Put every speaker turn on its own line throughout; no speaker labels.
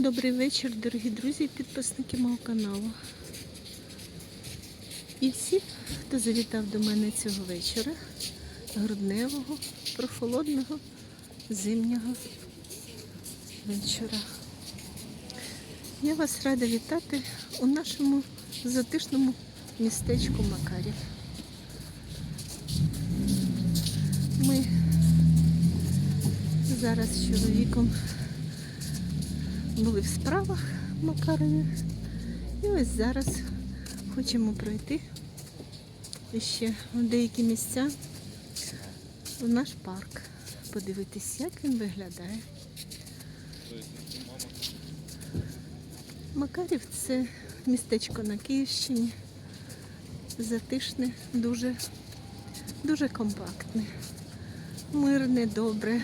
Добрий вечір, дорогі друзі і підписники мого каналу. І всі, хто завітав до мене цього вечора, грудневого, прохолодного, зимнього вечора. Я вас рада вітати у нашому затишному містечку Макарів. Ми зараз з чоловіком були в справах Макарові. І ось зараз хочемо пройти ще в деякі місця в наш парк. Подивитись, як він виглядає. Макарів це містечко на Київщині. Затишне, дуже, дуже компактне, мирне, добре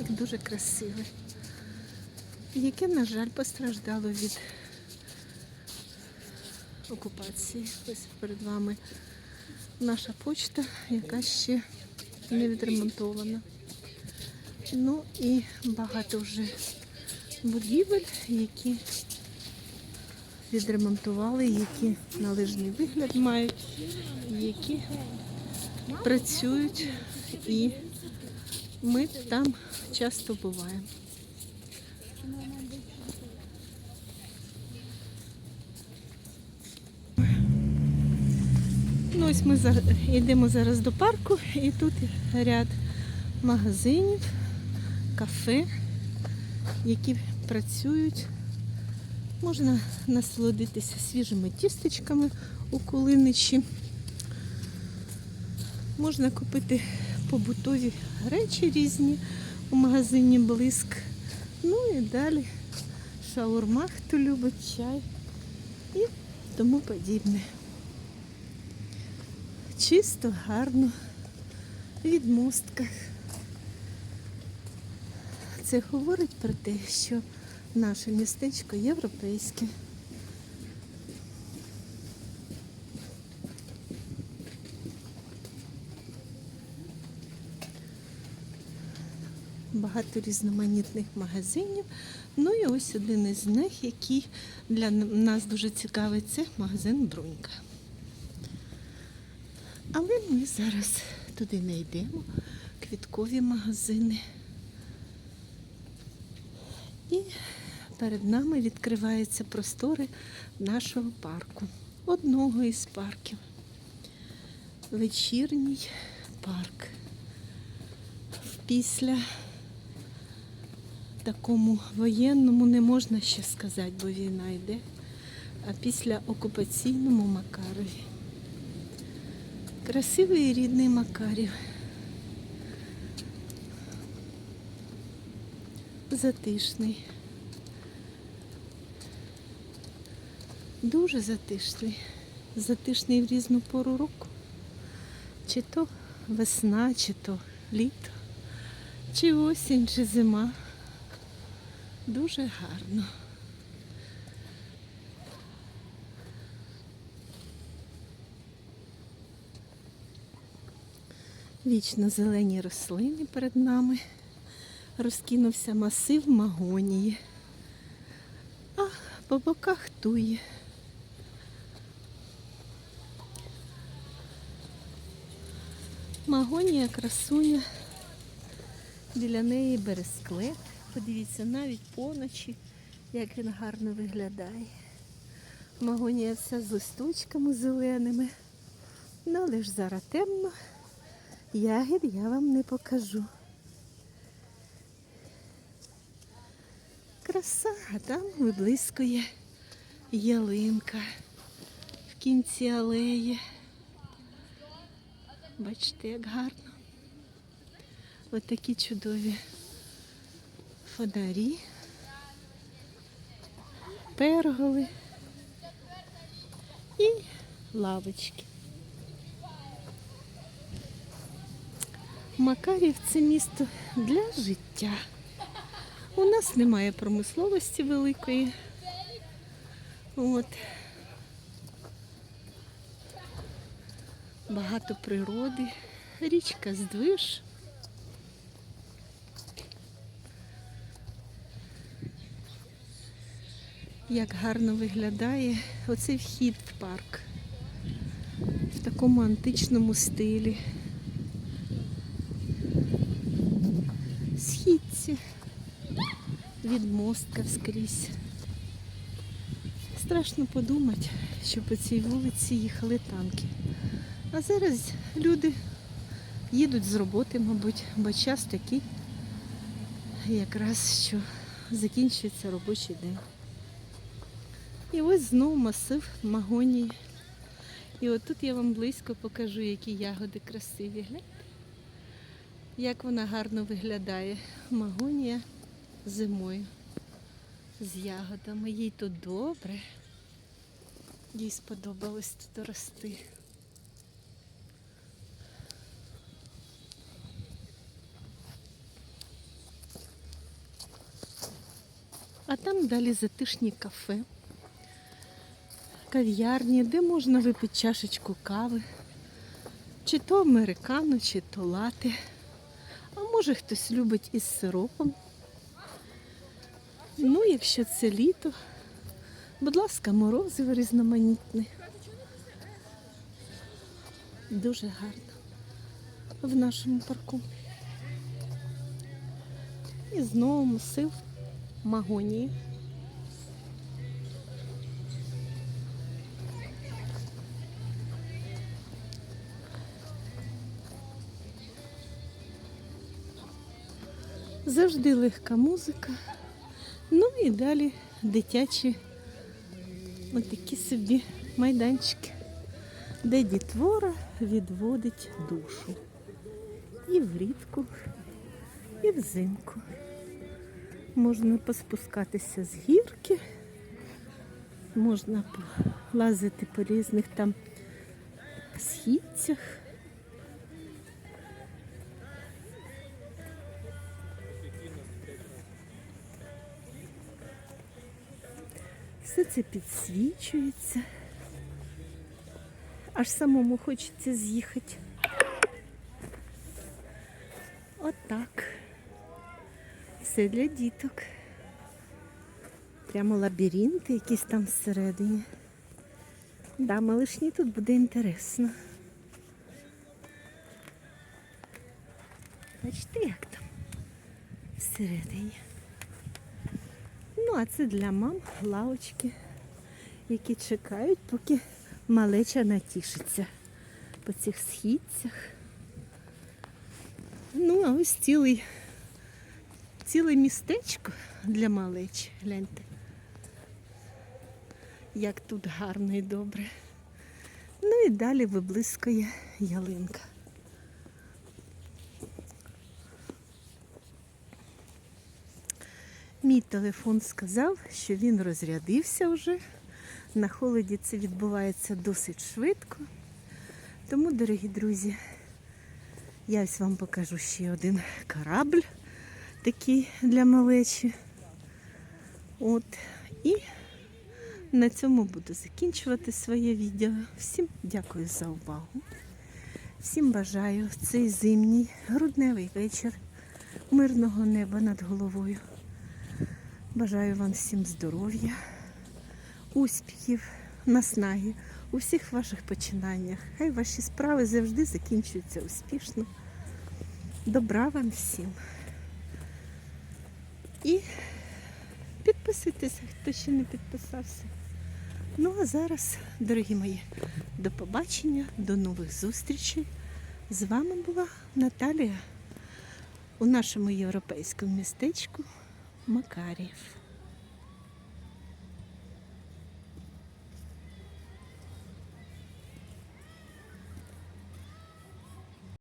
і дуже красиве яке, на жаль, постраждало від окупації. Ось перед вами наша почта, яка ще не відремонтована. Ну і багато вже будівель, які відремонтували, які належний вигляд мають, які працюють і ми там часто буваємо. Ну ось ми йдемо зараз до парку і тут ряд магазинів, кафе, які працюють. Можна насолодитися свіжими тістечками у кулиничі. Можна купити побутові речі різні у магазині Блиск. Ну і далі шаурма, хто любить чай і тому подібне. Чисто, гарно, в відмостках. Це говорить про те, що наше містечко європейське. Багато різноманітних магазинів. Ну і ось один із них, який для нас дуже цікавий, це магазин Брунька. Але ми зараз туди не йдемо. Квіткові магазини. І перед нами відкриваються простори нашого парку. Одного із парків. Вечірній парк. Після такому воєнному не можна ще сказати, бо війна йде, а після окупаційному Макарові. Красивий рідний Макарів. Затишний. Дуже затишний. Затишний в різну пору року. Чи то весна, чи то літо, чи осінь, чи зима. Дуже гарно. Вічно зелені рослини перед нами. Розкинувся масив магонії. А по боках тує. Магонія красуня. Біля неї бересклет. Подивіться, навіть поночі, як він гарно виглядає. Магонія вся з листочками зеленими. Ну, але ж зараз темно. Ягід я вам не покажу. Краса, а там виблискує ялинка в кінці алеї. Бачите, як гарно. Ось такі чудові фонарі, перголи і лавочки. Макарів це місто для життя. У нас немає промисловості великої. От. Багато природи, річка Здвиж. як гарно виглядає оцей вхід в парк в такому античному стилі. Східці від мостка скрізь. Страшно подумати, що по цій вулиці їхали танки. А зараз люди їдуть з роботи, мабуть, бо час такий, якраз що закінчується робочий день. І ось знову масив магонії. І отут я вам близько покажу, які ягоди красиві. Гляньте, як вона гарно виглядає. Магонія зимою з ягодами. Їй тут добре. Їй сподобалось тут рости. А там далі затишні кафе, кав'ярні, де можна випити чашечку кави, чи то американо, чи то лати. Може хтось любить із сиропом. Ну, якщо це літо, будь ласка, морозиво різноманітне. Дуже гарно в нашому парку. І знову масив магонії. Завжди легка музика. Ну і далі дитячі отакі собі майданчики, де дітвора відводить душу. І влітку, і взимку. Можна поспускатися з гірки, можна лазити по різних там східцях. Все це підсвічується. Аж самому хочеться з'їхати. Отак. Все для діток. Прямо лабіринти якісь там всередині. Да, малишні тут буде інтересно. Бачите, як там всередині. Ну, а це для мам лавочки, які чекають, поки малеча натішиться по цих східцях. Ну, а ось цілий, ціле містечко для малечі. Гляньте. Як тут гарно і добре. Ну і далі виблискує ялинка. Мій телефон сказав, що він розрядився вже. На холоді це відбувається досить швидко. Тому, дорогі друзі, я ось вам покажу ще один корабль такий для малечі. От. І на цьому буду закінчувати своє відео. Всім дякую за увагу. Всім бажаю цей зимній грудневий вечір, мирного неба над головою. Бажаю вам всім здоров'я, успіхів, наснаги у всіх ваших починаннях. Хай ваші справи завжди закінчуються успішно. Добра вам всім. І підписуйтеся, хто ще не підписався. Ну а зараз, дорогі мої, до побачення, до нових зустрічей. З вами була Наталія у нашому європейському містечку Макарів.